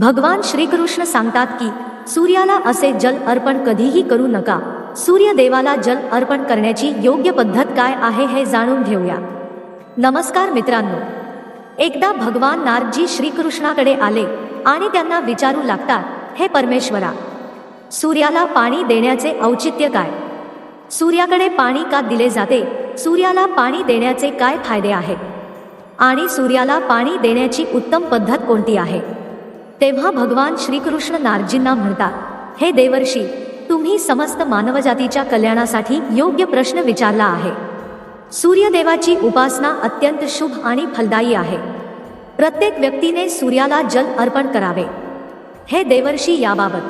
भगवान श्रीकृष्ण सांगतात की सूर्याला असे जल अर्पण कधीही करू नका. सूर्यदेवाला जल अर्पण करण्याची योग्य पद्धत काय आहे हे जाणून घेऊया. नमस्कार मित्रांनो. एकदा भगवान नारजी श्रीकृष्णाकडे आले आणि त्यांना विचारू लागतात हे परमेश्वरा सूर्याला पाणी देण्याचे औचित्य काय? सूर्याकडे पाणी का दिले जाते? सूर्याला पाणी देण्याचे काय फायदे आहेत? आणि सूर्याला पाणी देण्याची उत्तम पद्धत कोणती आहे? तेव्हा भगवान श्रीकृष्ण नारजींना म्हणतात हे देवर्षी तुम्ही समस्त मानवजातीच्या कल्याणासाठी योग्य प्रश्न विचारला आहे. सूर्यदेवाची उपासना अत्यंत शुभ आणि फलदायी आहे. प्रत्येक व्यक्तीने सूर्याला जल अर्पण करावे. हे देवर्षी याबाबत.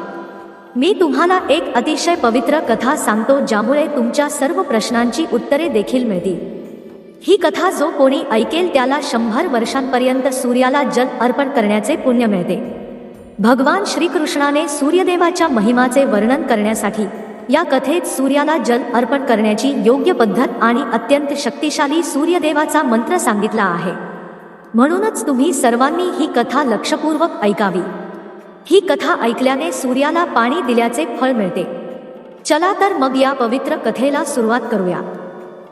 मी तुम्हाला एक अतिशय पवित्र कथा सांगतो ज्यामुळे तुमच्या सर्व प्रश्नांची उत्तरे देखील मिळतील. ही कथा जो कोणी ऐकेल त्याला शंभर वर्षांपर्यंत सूर्याला जल अर्पण करण्याचे पुण्य मिळते. भगवान श्रीकृष्णाने सूर्यदेवाच्या महिमाचे वर्णन करण्यासाठी या कथेत सूर्याला जल अर्पण करण्याची योग्य पद्धत आणि अत्यंत शक्तिशाली सूर्यदेवाचा मंत्र सांगितला आहे. म्हणूनच तुम्ही सर्वांनी ही कथा लक्षपूर्वक ऐकावी. ही कथा ऐकल्याने सूर्याला पाणी दिल्याचे फळ मिळते. चला तर मग या पवित्र कथेला सुरुवात करूया.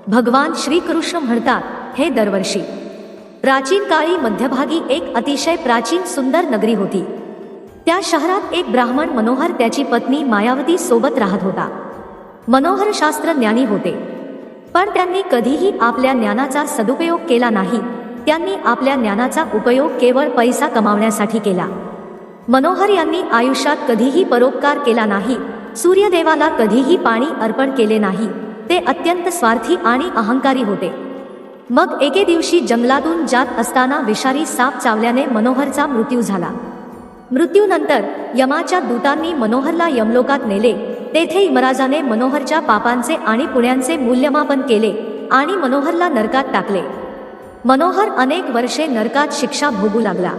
भगवान श्रीकृष्ण म्हणतात हे दरवर्षी. प्राचीन काळी मध्यभागी एक अतिशय प्राचीन सुंदर नगरी होती. त्या शहरात एक ब्राह्मण मनोहर त्याची पत्नी मायावती सोबत राहत होता. मनोहर शास्त्र ज्ञानी होते. पण त्यांनी कधीही आपल्या ज्ञानाचा सदुपयोग केला नाही. त्यांनी आपल्या ज्ञानाचा उपयोग केवळ पैसा कमावण्यासाठी केला. मनोहर यांनी आयुष्यात कधीही परोपकार केला नाही. सूर्यदेवाला कधीही पाणी अर्पण केले नाही. ते अत्यंत स्वार्थी आणि अहंकारी होते. मग एके दिवशी जंगलातून जात असताना विषारी साप चावल्याने मनोहरचा मृत्यू झाला. मृत्यूनंतर यमाच्या दूतांनी मनोहरला यमलोकात नेले. तेथे इमराजाने मनोहरच्या पापांचे आणि पुण्यांचे मूल्यमापन केले आणि मनोहरला नरकात टाकले. मनोहर अनेक वर्षे नरकात शिक्षा भोगू लागला.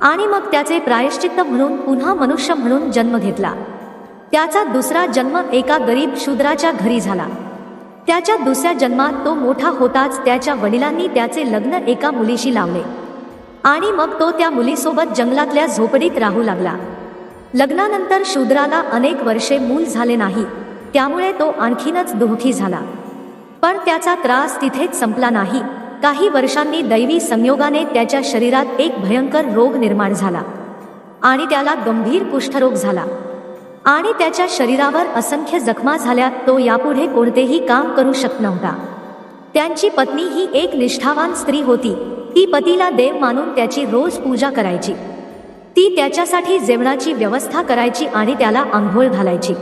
आणि मग त्याचे प्रायश्चित्त म्हणून पुन्हा मनुष्य म्हणून जन्म घेतला. त्याचा दुसरा जन्म एका गरीब शूद्राच्या घरी झाला. त्याच्या दुसऱ्या जन्मात तो मोठा होताच त्याच्या वडिलांनी त्याचे लग्न एका मुलीशी लावले. आणि मग तो त्या मुलीसोबत जंगलातल्या झोपडीत राहू लागला. लग्नानंतर शूद्राला अनेक वर्षे मूल झाले नाही. त्यामुळे तो आणखीनच दुःखी झाला. पण त्याचा त्रास तिथेच संपला नाही. काही वर्षांनी दैवी संयोगाने त्याच्या शरीरात एक भयंकर रोग निर्माण झाला. आणि त्याला गंभीर कुष्ठरोग झाला. आणि त्याच्या शरीरावर असंख्य जखमा झाल्या तो यापुढे कोणतेही काम करू शकत नव्हता. त्यांची पत्नी ही एक निष्ठावान स्त्री होती. ती पतीला देव मानून त्याची रोज पूजा करायची. ती त्याच्यासाठी जेवणाची व्यवस्था करायची आणि त्याला आंघोळ घालायची.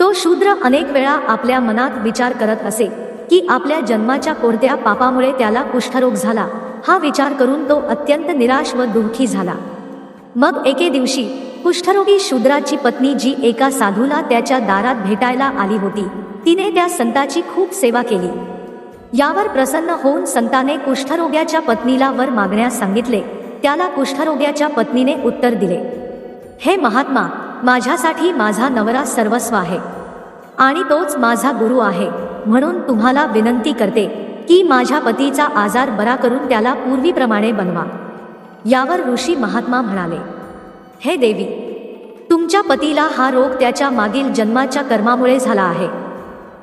तो शूद्र अनेक वेळा आपल्या मनात विचार करत असे की आपल्या जन्माच्या कोणत्या पापामुळे त्याला कुष्ठरोग झाला हा विचार करून तो अत्यंत निराश व दुःखी झाला. मग एके दिवशी कुष्ठरोगी शूद्राची पत्नी जी एका साधूला त्याच्या दारात भेटायला आली होती तिने त्या संताची खूप सेवा केली. यावर प्रसन्न होऊन संताने कुष्ठरोग्याच्या पत्नीला वर मागण्यास सांगितले. त्याला कुष्ठरोग्याच्या पत्नीने उत्तर दिले हे महात्मा माझ्यासाठी माझा नवरा सर्वस्व आहे आणि तोच माझा गुरु आहे म्हणून तुम्हाला विनंती करते की माझ्या पतीचा आजार बरा करून त्याला पूर्वीप्रमाणे बनवा. यावर ऋषी महात्मा म्हणाले. हे देवी तुमच्या पतीला हा रोग त्याच्या मागील जन्माच्या कर्मामुळे झाला आहे.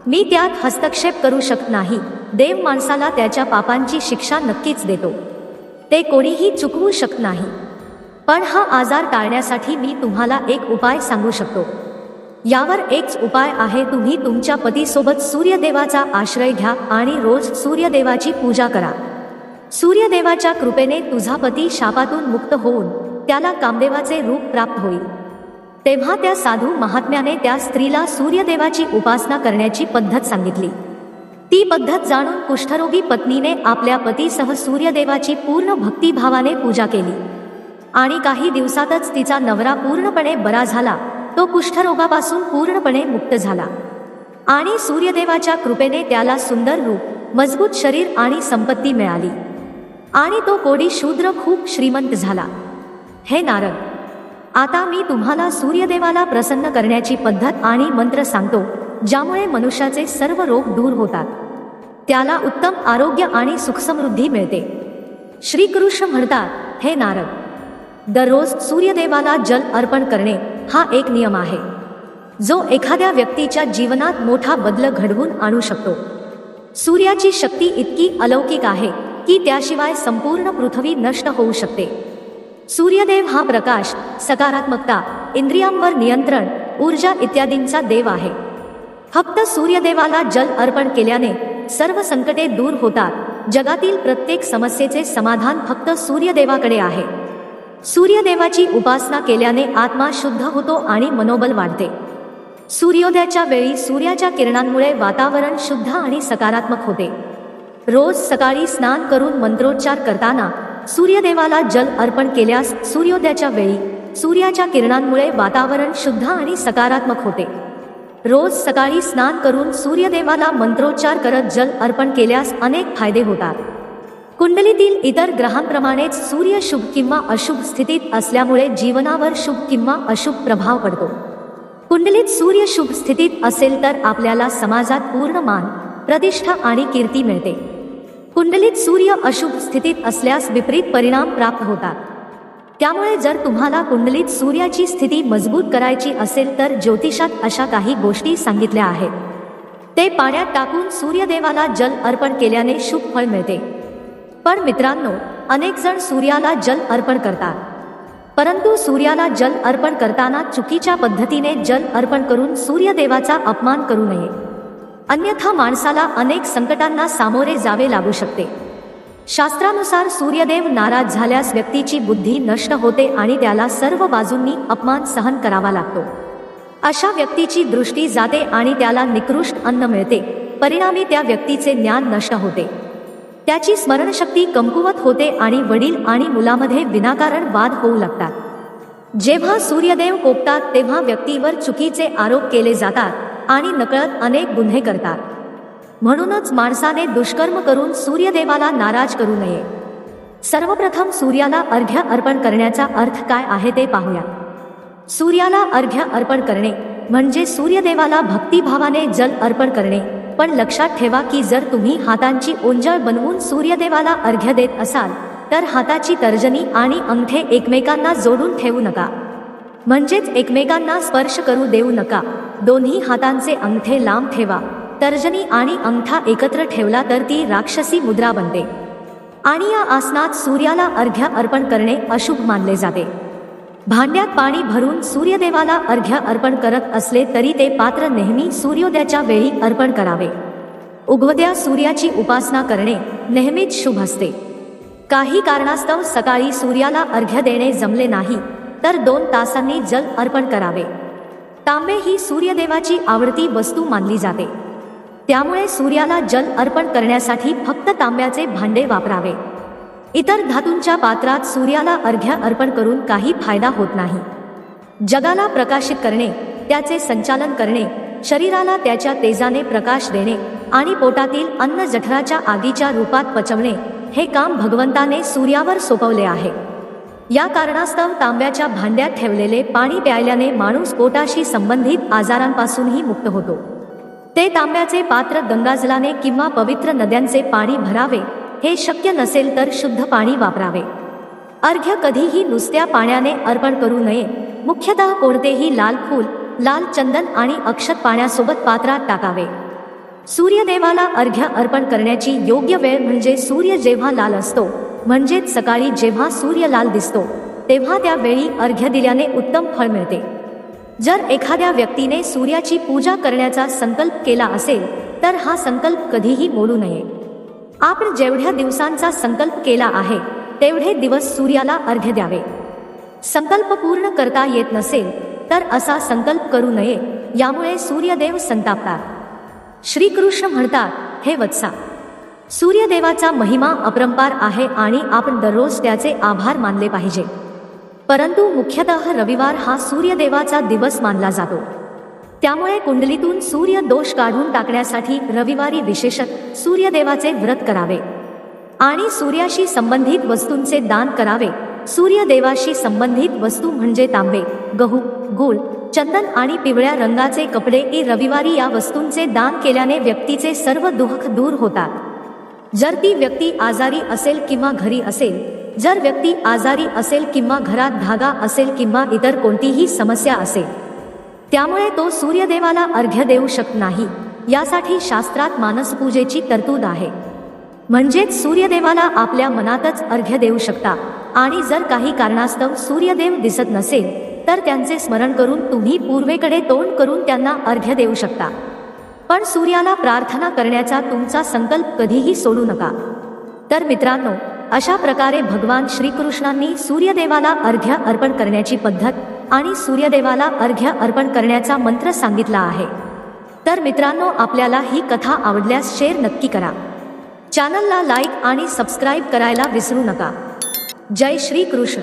मी त्यात हस्तक्षेप करू शकत नाही. देव माणसाला त्याच्या पापांची शिक्षा नक्कीच देतो. ते कोणीही चुकवू शकत नाही. पण हा आजार टाळण्यासाठी मी तुम्हाला एक उपाय सांगू शकतो. यावर एकच उपाय आहे तुम्ही तुमच्या पतीसोबत सूर्यदेवाचा आश्रय घ्या आणि रोज सूर्यदेवाची पूजा करा. सूर्यदेवाच्या कृपेने तुझा पती शापातून मुक्त होऊन त्याला कामदेवाचे रूप प्राप्त होईल. तेव्हा त्या साधू महात्म्याने त्या स्त्रीला सूर्यदेवाची उपासना करण्याची पद्धत सांगितली. ती पद्धत जाणून कुष्ठरोगी पत्नीने आपल्या पतीसह सूर्यदेवाची पूर्ण भक्तिभावाने पूजा केली. आणि काही दिवसातच तिचा नवरा पूर्णपणे बरा झाला. तो कुष्ठरोगापासून पूर्णपणे मुक्त झाला. आणि सूर्यदेवाच्या कृपेने त्याला सुंदर रूप मजबूत शरीर आणि संपत्ती मिळाली. आणि तो कोडी शूद्र खूप श्रीमंत झाला. हे नारद आता मी तुम्हाला सूर्यदेवाला प्रसन्न करण्याची पद्धत आणि मंत्र सांगतो ज्यामुळे मनुष्याचे सर्व रोग दूर होतात. त्याला उत्तम आरोग्य आणि सुखसमृद्धी मिळते. श्रीकृष्ण म्हणतात हे नारद दररोज सूर्यदेवाला जल अर्पण करणे हा एक नियम आहे. जो एखाद्या व्यक्तीच्या जीवनात मोठा बदल घडवून आणू शकतो. सूर्याची शक्ती इतकी अलौकिक आहे की त्याशिवाय संपूर्ण पृथ्वी नष्ट होऊ शकते. सूर्यदेव हा प्रकाश सकारात्मकता इंद्रियांवर नियंत्रण ऊर्जा इत्यादींचा देव आहे. फक्त सूर्यदेवाला जल अर्पण केल्याने सर्व संकटे दूर होतात. जगातील प्रत्येक समस्येचे समाधान फक्त सूर्यदेवाकडे आहे. सूर्यदेवाची उपासना केल्याने आत्मा शुद्ध होतो आणि मनोबल वाढते. सूर्योदयाच्या वेळी सूर्याच्या किरणांमुळे वातावरण शुद्ध आणि सकारात्मक होते. रोज सकाळी स्नान करून मंत्रोच्चार करताना सूर्यदेवाला जल अर्पण केल्यास सूर्योदयाच्या वेळी सूर्याच्या किरणांमुळे वातावरण शुद्ध आणि सकारात्मक होते. रोज सकाळी स्नान करून सूर्यदेवाला मंत्रोच्चार करत जल अर्पण केल्यास अनेक फायदे होतात. कुंडलीतील इतर ग्रहांप्रमाणेच सूर्य शुभ किंवा अशुभ स्थितीत असल्यामुळे जीवनावर शुभ किंवा अशुभ प्रभाव पडतो. कुंडलीत सूर्य शुभ स्थितीत असेल तर आपल्याला समाजात पूर्ण मान प्रतिष्ठा आणि कीर्ती मिळते. कुंडलीत सूर्य अशुभ स्थितीत असल्यास विपरीत परिणाम प्राप्त होतात. त्यामुळे जर तुम्हाला कुंडलीत सूर्याची स्थिती मजबूत करायची असेल तर ज्योतिषात अशा काही गोष्टी सांगितल्या आहेत. ते पाण्यात टाकून सूर्यदेवाला जल अर्पण केल्याने शुभ फळ मिळते. पण मित्रांनो अनेक जण सूर्याला जल अर्पण करतात. परंतु सूर्याला जल अर्पण करताना चुकीच्या पद्धतीने जल अर्पण करून सूर्यदेवाचा अपमान करू नये. अन्यथा माणसाला अनेक संकटांना सामोरे जावे लागू शकते. शास्त्रानुसार सूर्यदेव नाराज झाल्यास व्यक्तीची बुद्धी नष्ट होते आणि त्याला सर्व बाजूंनी अपमान सहन करावा लागतो. अशा व्यक्तीची दृष्टी जाते आणि त्याला निकृष्ट अन्न मिळते. परिणामी त्या व्यक्तीचे ज्ञान नष्ट होते. त्याची स्मरणशक्ती कमकुवत होते आणि वडील आणि मुलामध्ये विनाकारण वाद होऊ लागतात. जेव्हा सूर्यदेव कोपतात तेव्हा व्यक्तीवर चुकीचे आरोप केले जातात. आणि नकळत अनेक गुन्हे करतात. म्हणूनच माणसाने दुष्कर्म करून सूर्यदेवाला नाराज करू नये. सर्वप्रथम सूर्याला अर्घ्य अर्पण करण्याचा अर्थ काय आहे ते पाहूया. सूर्याला अर्घ्य अर्पण करणे म्हणजे सूर्यदेवाला भक्तिभावाने जल अर्पण करणे. पण लक्षात ठेवा की जर तुम्ही हातांची ओंजळ बनवून सूर्यदेवाला अर्घ्य देत असाल तर हाताची तर्जनी आणि अंगठे एकमेकांना जोडून ठेवू नका. म्हणजेच एकमेकांना स्पर्श करू देऊ नका. दोन्ही हातांचे अंगठे लांब ठेवा. तर्जनी आणि अंगठा एकत्र ठेवला तर ती राक्षसी मुद्रा बनते. आणि या आसनात सूर्याला अर्घ्य अर्पण करणे अशुभ मानले जाते. भांड्यात पाणी भरून सूर्यदेवाला अर्घ्य अर्पण करत असले तरी ते पात्र नेहमी सूर्योदयाच्या वेळी अर्पण करावे. उगवत्या सूर्याची उपासना करणे नेहमीच शुभ असते. काही कारणास्तव सकाळी सूर्याला अर्घ्य देणे जमले नाही तर दोन तासांनी जल अर्पण करावे. तांबे ही सूर्यदेवाची आवडती वस्तू मानली जाते. त्यामुळे सूर्याला जल अर्पण करण्यासाठी फक्त तांब्याचे भांडे वापरावे. इतर धातूंच्या पात्रात सूर्याला अर्घ्य अर्पण करून काही फायदा होत नाही. जगाला प्रकाशित करणे त्याचे संचालन करणे शरीराला त्याच्या तेजाने प्रकाश देणे आणि पोटातील अन्न जठराच्या आगीच्या रूपात पचवणे हे काम भगवंताने सूर्यावर सोपवले आहे. या कारणास्तव तांब्याच्या भांड्यात ठेवलेले पाणी प्यायल्याने माणूस पोटाशी संबंधित आजारांपासूनही मुक्त होतो. ते तांब्याचे पात्र गंगाजलाने किंवा पवित्र नद्यांचे पाणी भरावे हे शक्य नसेल तर शुद्ध पाणी वापरावे. अर्घ्य कधीही नुसत्या पाण्याने अर्पण करू नये. मुख्यतः कोणतेही लाल फूल लाल चंदन आणि अक्षत पाण्यासोबत पात्रात टाकावे. सूर्यदेवाला अर्घ्य अर्पण करण्याची योग्य वेळ म्हणजे सूर्य जेव्हा लाल असतो म्हणजेच सकाळी जेव्हा सूर्य लाल दिसतो तेव्हा त्यावेळी अर्घ्य दिल्याने उत्तम फळ मिळते. जर एखाद्या व्यक्तीने सूर्याची पूजा करण्याचा संकल्प केला असेल तर हा संकल्प कधीही मोडू नये. आपण जेवढ्या दिवसांचा संकल्प केला आहे तेवढे दिवस सूर्याला अर्घ्य द्यावे. संकल्प पूर्ण करता येत नसेल तर असा संकल्प करू नये यामुळे सूर्यदेव संतापतात. श्रीकृष्ण म्हणतात हे वत्सा सूर्यदेवाचा महिमा अपरंपार आहे आणि आपण दररोज त्याचे आभार मानले पाहिजे. परंतु मुख्यतः रविवार हा सूर्यदेवाचा दिवस मानला जातो. त्यामुळे कुंडलीतून सूर्य दोष काढून टाकण्यासाठी रविवारी विशेषत सूर्यदेवाचे व्रत करावे. आणि सूर्याशी संबंधित वस्तूंचे दान करावे. सूर्यदेवाशी संबंधित वस्तू म्हणजे तांबे गहू गुळ चंदन आणि पिवळ्या रंगाचे कपडे ही रविवारी या वस्तूंचे दान केल्याने व्यक्तीचे सर्व दुःख दूर होतात. जर ती व्यक्ती आजारी असेल किंवा घरी असेल जर व्यक्ती आजारी असेल किंवा घरात धागा असेल किंवा इतर कोणतीही समस्या असेल त्यामुळे तो सूर्यदेवाला अर्घ्य देऊ शकत नाही. यासाठी शास्त्रात मानसपूजेची तरतूद आहे. म्हणजेच सूर्यदेवाला आपल्या मनातच अर्घ्य देऊ शकता आणि जर काही कारणास्तव सूर्यदेव दिसत नसेल तर त्यांचे स्मरण करून तुम्ही पूर्वेकडे तोंड करून त्यांना अर्घ्य देऊ शकता. पण सूर्याला प्रार्थना करण्याचा तुमचा संकल्प कधीही सोडू नका. तर मित्रांनो अशा प्रकारे भगवान श्रीकृष्णांनी सूर्यदेवाला अर्घ्य अर्पण करण्याची पद्धत आणि सूर्यदेवाला अर्घ्य अर्पण करण्याचा मंत्र सांगितला आहे. तर मित्रांनो आपल्याला ही कथा आवडल्यास शेअर नक्की करा. चॅनलला लाईक आणि सबस्क्राईब करायला विसरू नका. जय श्री कृष्ण